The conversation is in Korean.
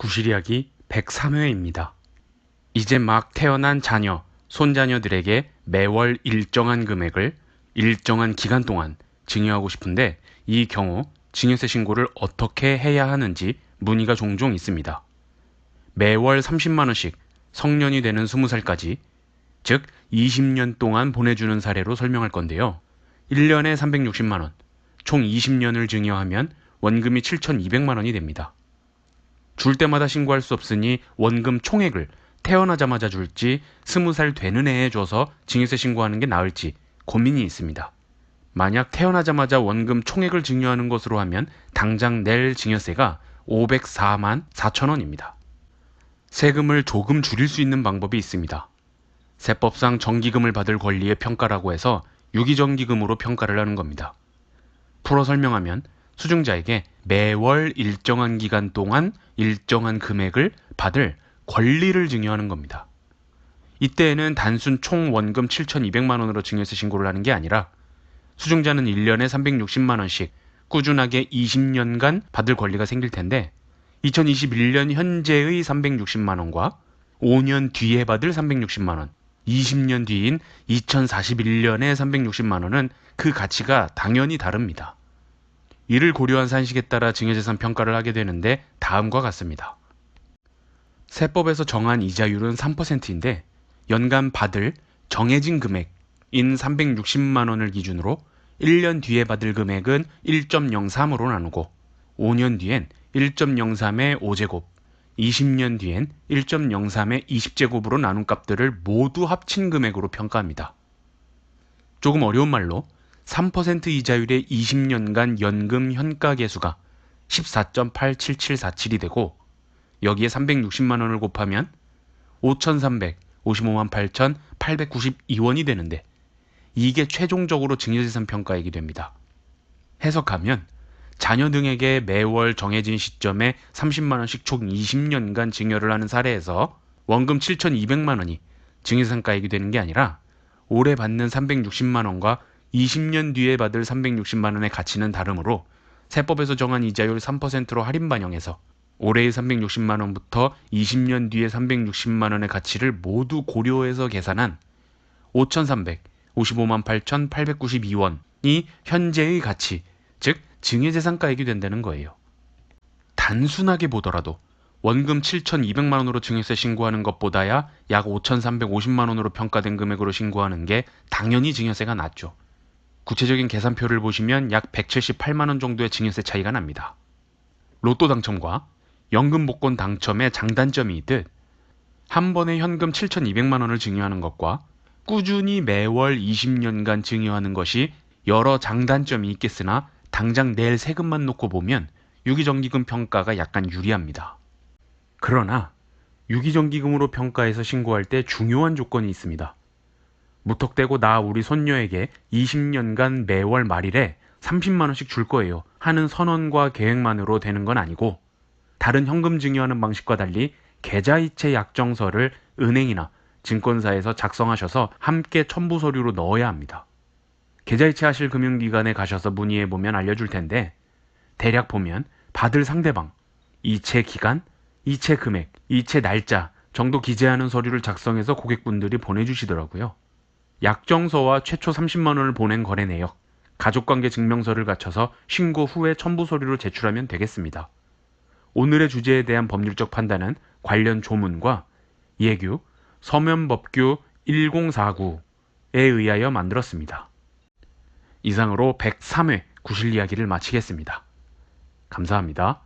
구실이야기 103회입니다. 이제 막 태어난 자녀, 손자녀들에게 매월 일정한 금액을 일정한 기간 동안 증여하고 싶은데 이 경우 증여세 신고를 어떻게 해야 하는지 문의가 종종 있습니다. 매월 30만원씩 성년이 되는 20살까지, 즉 20년 동안 보내주는 사례로 설명할 건데요. 1년에 360만원, 총 20년을 증여하면 원금이 7,200만원이 됩니다. 줄 때마다 신고할 수 없으니 원금 총액을 태어나자마자 줄지 20살 되는 해에 줘서 증여세 신고하는 게 나을지 고민이 있습니다. 만약 태어나자마자 원금 총액을 증여하는 것으로 하면 당장 낼 증여세가 504만 4천 원입니다. 세금을 조금 줄일 수 있는 방법이 있습니다. 세법상 정기금을 받을 권리의 평가라고 해서 유기정기금으로 평가를 하는 겁니다. 풀어 설명하면 수증자에게 매월 일정한 기간 동안 일정한 금액을 받을 권리를 증여하는 겁니다. 이때에는 단순 총 원금 7,200만 원으로 증여세 신고를 하는 게 아니라 수증자는 1년에 360만 원씩 꾸준하게 20년간 받을 권리가 생길 텐데 2021년 현재의 360만 원과 5년 뒤에 받을 360만 원, 20년 뒤인 2041년의 360만 원은 그 가치가 당연히 다릅니다. 이를 고려한 산식에 따라 증여재산 평가를 하게 되는데 다음과 같습니다. 세법에서 정한 이자율은 3%인데 연간 받을 정해진 금액인 360만 원을 기준으로 1년 뒤에 받을 금액은 1.03으로 나누고 5년 뒤엔 1.03의 5제곱, 20년 뒤엔 1.03의 20제곱으로 나눈 값들을 모두 합친 금액으로 평가합니다. 조금 어려운 말로 3% 이자율의 20년간 연금 현가 계수가 14.87747이 되고 여기에 360만 원을 곱하면 5,355만 8,892원이 되는데 이게 최종적으로 증여재산 평가액이 됩니다. 해석하면 자녀 등에게 매월 정해진 시점에 30만 원씩 총 20년간 증여를 하는 사례에서 원금 7,200만 원이 증여재산가액이 되는 게 아니라 올해 받는 360만 원과 20년 뒤에 받을 360만 원의 가치는 다르므로 세법에서 정한 이자율 3%로 할인 반영해서 올해의 360만 원부터 20년 뒤에 360만 원의 가치를 모두 고려해서 계산한 5,355만 8,892원이 현재의 가치, 즉 증여재산가액이 된다는 거예요. 단순하게 보더라도 원금 7,200만 원으로 증여세 신고하는 것보다야 약 5,350만 원으로 평가된 금액으로 신고하는 게 당연히 증여세가 낮죠. 구체적인 계산표를 보시면 약 178만 원 정도의 증여세 차이가 납니다. 로또 당첨과 연금 복권 당첨의 장단점이 있듯 한 번에 현금 7,200만 원을 증여하는 것과 꾸준히 매월 20년간 증여하는 것이 여러 장단점이 있겠으나 당장 낼 세금만 놓고 보면 유기정기금 평가가 약간 유리합니다. 그러나 유기정기금으로 평가해서 신고할 때 중요한 조건이 있습니다. 무턱대고 나 우리 손녀에게 20년간 매월 말일에 30만 원씩 줄 거예요 하는 선언과 계획만으로 되는 건 아니고 다른 현금 증여하는 방식과 달리 계좌이체 약정서를 은행이나 증권사에서 작성하셔서 함께 첨부 서류로 넣어야 합니다. 계좌이체 하실 금융기관에 가셔서 문의해 보면 알려줄 텐데 대략 보면 받을 상대방, 이체 기간, 이체 금액, 이체 날짜 정도 기재하는 서류를 작성해서 고객분들이 보내주시더라고요. 약정서와 최초 30만 원을 보낸 거래 내역, 가족관계 증명서를 갖춰서 신고 후에 첨부 서류로 제출하면 되겠습니다. 오늘의 주제에 대한 법률적 판단은 관련 조문과 예규, 서면법규 1049에 의하여 만들었습니다. 이상으로 103회 구실 이야기를 마치겠습니다. 감사합니다.